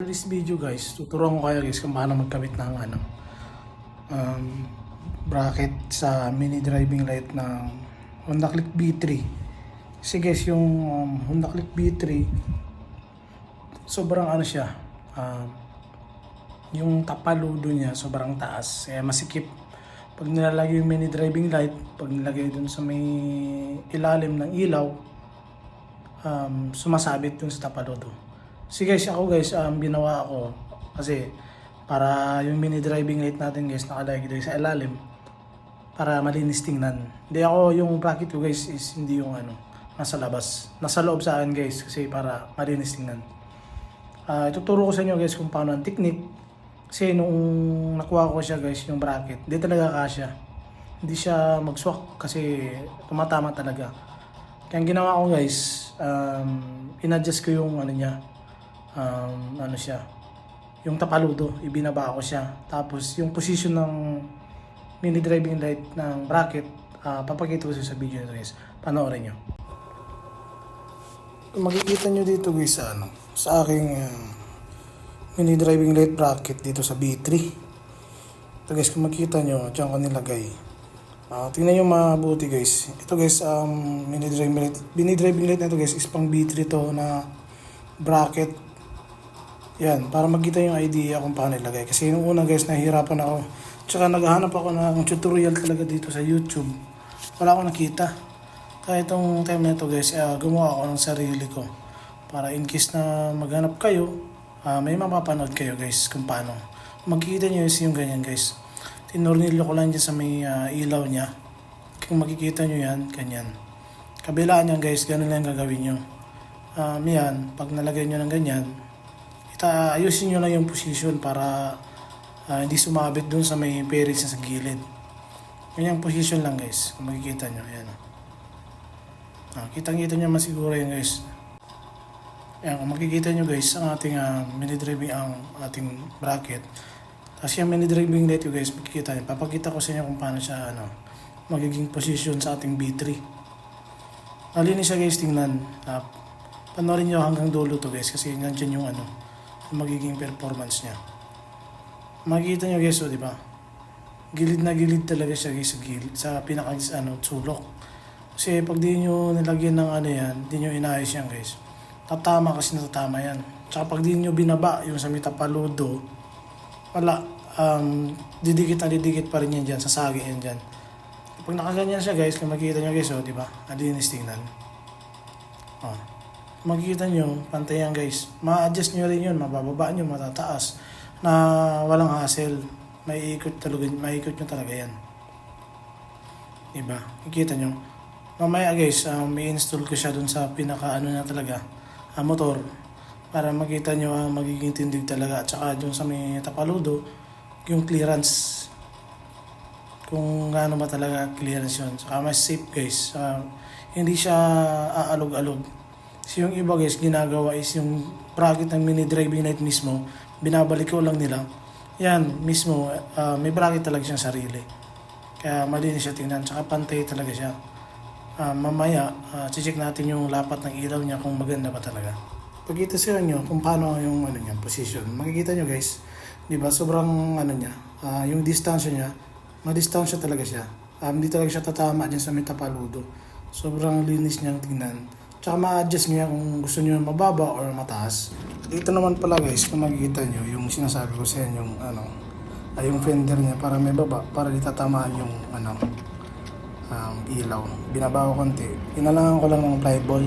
This video guys, tuturuan ko kayo guys kung paano magkabit ng ano, um, bracket sa mini driving light ng Honda Click B3. Kasi guys, yung um, Honda Click B3, sobrang ano siya, um, yung tapaludo niya sobrang taas, kaya masikip. Pag nilalagay yung mini driving light, pag nilagay dun sa may ilalim ng ilaw, um, sumasabit dun sa tapaludo. Si guys, ako guys, um, ginawa ako kasi para yung mini driving light natin guys nakalagay dito sa ilalim para malinis tingnan. Hindi ako yung bracket ko guys is hindi yung ano, nasa labas. Nasa loob sa akin guys kasi para malinis tingnan. Ah, ituturo ko sa inyo guys kung paano ang technique. Kasi nung nakuha ko siya guys, yung bracket, hindi talaga kasya. Hindi siya mag-swak kasi tumatama talaga. Kaya ginawa ko guys, um, in-adjust ko yung ano niya, um, ano siya, yung tapaludo, ibinaba ko siya. Tapos yung position ng mini driving light ng bracket, ah, papakita ko sa video nito guys. Panoorin nyo. Makikita nyo dito guys sa ano, sa aking ah, mini driving light bracket dito sa B3. Ito guys, kung makikita nyo, dyan ko nilagay. Ah, tingnan nyo mabuti guys. Ito guys, um, mini driving light, mini driving light na ito guys is pang B3 to na bracket. Yan, para makita yung idea kung paano ilagay. Kasi nung una guys, nahihirapan ako. Tsaka naghahanap ako ng tutorial talaga dito sa YouTube. Wala akong nakita. Kaya itong time na ito guys, ah, gumawa ako ng sarili ko. Para in case na maghanap kayo, ah, may mapapanood kayo guys kung paano. Makikita nyo is yung ganyan guys. Tinurnilo ko lang dyan sa may ah, ilaw niya. Kung makikita nyo yan, ganyan. Kabilaan yan guys, ganun lang gagawin nyo. Um, yan, pag nalagay nyo ng ganyan, ita ayusin nyo lang yung position para ah, hindi sumabit dun sa may na sa gilid. Ganyan position lang guys, kung makikita nyo. Yan. Ah, kitang-kita nyo masiguro yan guys. Yan, kung makikita nyo guys, ang ating ah, mini driving ang ating bracket. Tapos yung mini driving light yung guys, makikita nyo. Papakita ko sa inyo kung paano siya ano, magiging position sa ating B3. Malinis siya guys, tingnan. Ah, panoorin nyo hanggang dulo to guys kasi nandyan yung ano, magiging performance niya. Makikita nyo guys, oh, di ba? Gilid na gilid talaga siya guys gilid, sa pinaka ano, sulok. Kasi pag di nyo nilagyan ng ano yan, di nyo inayos yan guys. Tatama kasi natatama yan. Tsaka pag di nyo binaba yung sa may tapaludo, wala. Um, didikit na didikit pa rin yan dyan, sasagi yan dyan. Pag nakaganyan siya guys, kung makikita nyo guys, oh, di ba? Adinis tingnan. Oh. Makikita nyo, pantay yan guys. Ma-adjust nyo rin yun, mabababa nyo, matataas. Na walang hassle. May ikot talaga, may ikot nyo talaga yan. Diba? Makikita nyo. Mamaya guys, um, may install ko siya dun sa pinaka ano na talaga, ah, motor. Para makita nyo ang magiging tindig talaga. At saka dun sa may tapaludo, yung clearance. Kung gaano ba talaga clearance yun. Saka mas safe guys. Ah, hindi siya aalog-alog. So yung iba guys, ginagawa is yung bracket ng mini driving light mismo, binabalik ko lang nila. Yan, mismo, ah, may bracket talaga siyang sarili. Kaya malinis siya tingnan, tsaka pantay talaga siya. Ah, mamaya, uh, check natin yung lapat ng ilaw niya kung maganda ba talaga. Pagkita sa inyo kung paano yung ano niya, position. Makikita nyo guys, di ba, sobrang ano niya, ah, yung distansya niya, madistansya talaga siya. Um, hindi talaga siya tatama dyan sa may tapaludo. Sobrang linis niyang tingnan. Tsaka ma-adjust niya kung gusto niyo mababa or mataas. Dito naman pala guys, kung makikita niyo yung sinasabi ko sa inyo, yung ano, ay yung fender niya para may baba, para di tatamaan yung ano, um, ilaw. Binaba ko konti. Inalangan ko lang ng flyball.